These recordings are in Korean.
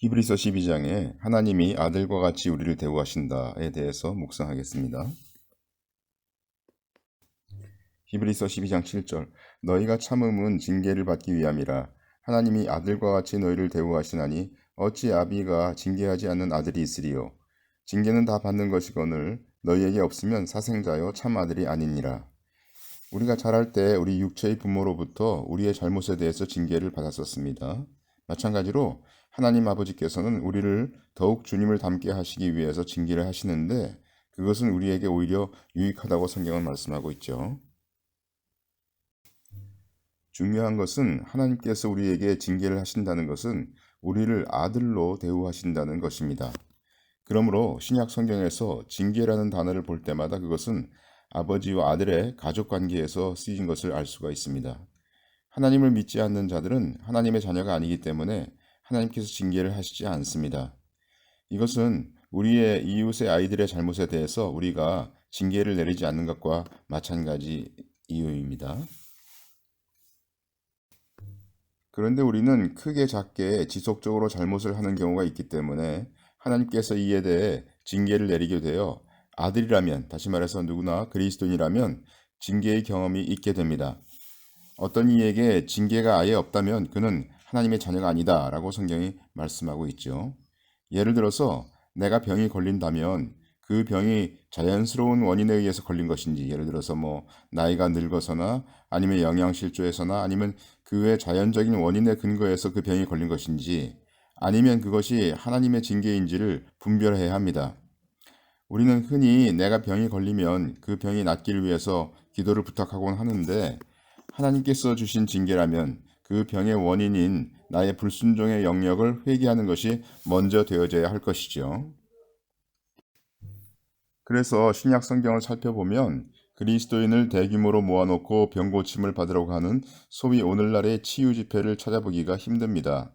히브리서 12장에 하나님이 아들과 같이 우리를 대우하신다에 대해서 묵상하겠습니다. 히브리서 12장 7절 너희가 참음은 징계를 받기 위함이라 하나님이 아들과 같이 너희를 대우하시나니 어찌 아비가 징계하지 않는 아들이 있으리요 징계는 다 받는 것이거늘 너희에게 없으면 사생자여 참 아들이 아니니라 우리가 자랄 때 우리 육체의 부모로부터 우리의 잘못에 대해서 징계를 받았었습니다. 마찬가지로 하나님 아버지께서는 우리를 더욱 주님을 닮게 하시기 위해서 징계를 하시는데 그것은 우리에게 오히려 유익하다고 성경은 말씀하고 있죠. 중요한 것은 하나님께서 우리에게 징계를 하신다는 것은 우리를 아들로 대우하신다는 것입니다. 그러므로 신약 성경에서 징계라는 단어를 볼 때마다 그것은 아버지와 아들의 가족 관계에서 쓰인 것을 알 수가 있습니다. 하나님을 믿지 않는 자들은 하나님의 자녀가 아니기 때문에 하나님께서 징계를 하시지 않습니다. 이것은 우리의 이웃의 아이들의 잘못에 대해서 우리가 징계를 내리지 않는 것과 마찬가지 이유입니다. 그런데 우리는 크게 작게 지속적으로 잘못을 하는 경우가 있기 때문에 하나님께서 이에 대해 징계를 내리게 되어 아들이라면 다시 말해서 누구나 그리스도인이라면 징계의 경험이 있게 됩니다. 어떤 이에게 징계가 아예 없다면 그는 하나님의 자녀가 아니다라고 성경이 말씀하고 있죠. 예를 들어서 내가 병이 걸린다면 그 병이 자연스러운 원인에 의해서 걸린 것인지 예를 들어서 뭐 나이가 늙어서나 아니면 영양실조에서나 아니면 그 외 자연적인 원인에 근거해서 그 병이 걸린 것인지 아니면 그것이 하나님의 징계인지를 분별해야 합니다. 우리는 흔히 내가 병이 걸리면 그 병이 낫기를 위해서 기도를 부탁하곤 하는데 하나님께서 주신 징계라면 그 병의 원인인 나의 불순종의 영역을 회개하는 것이 먼저 되어져야 할 것이죠. 그래서 신약 성경을 살펴보면 그리스도인을 대규모로 모아놓고 병 고침을 받으려고 하는 소위 오늘날의 치유 집회를 찾아보기가 힘듭니다.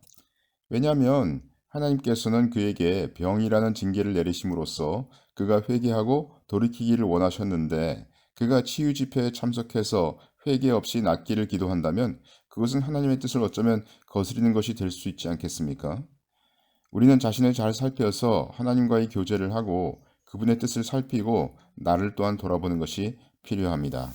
왜냐하면 하나님께서는 그에게 병이라는 징계를 내리심으로써 그가 회개하고 돌이키기를 원하셨는데 그가 치유 집회에 참석해서 회개 없이 낫기를 기도한다면 그것은 하나님의 뜻을 어쩌면 거스리는 것이 될 수 있지 않겠습니까? 우리는 자신을 잘 살펴서 하나님과의 교제를 하고 그분의 뜻을 살피고 나를 또한 돌아보는 것이 필요합니다.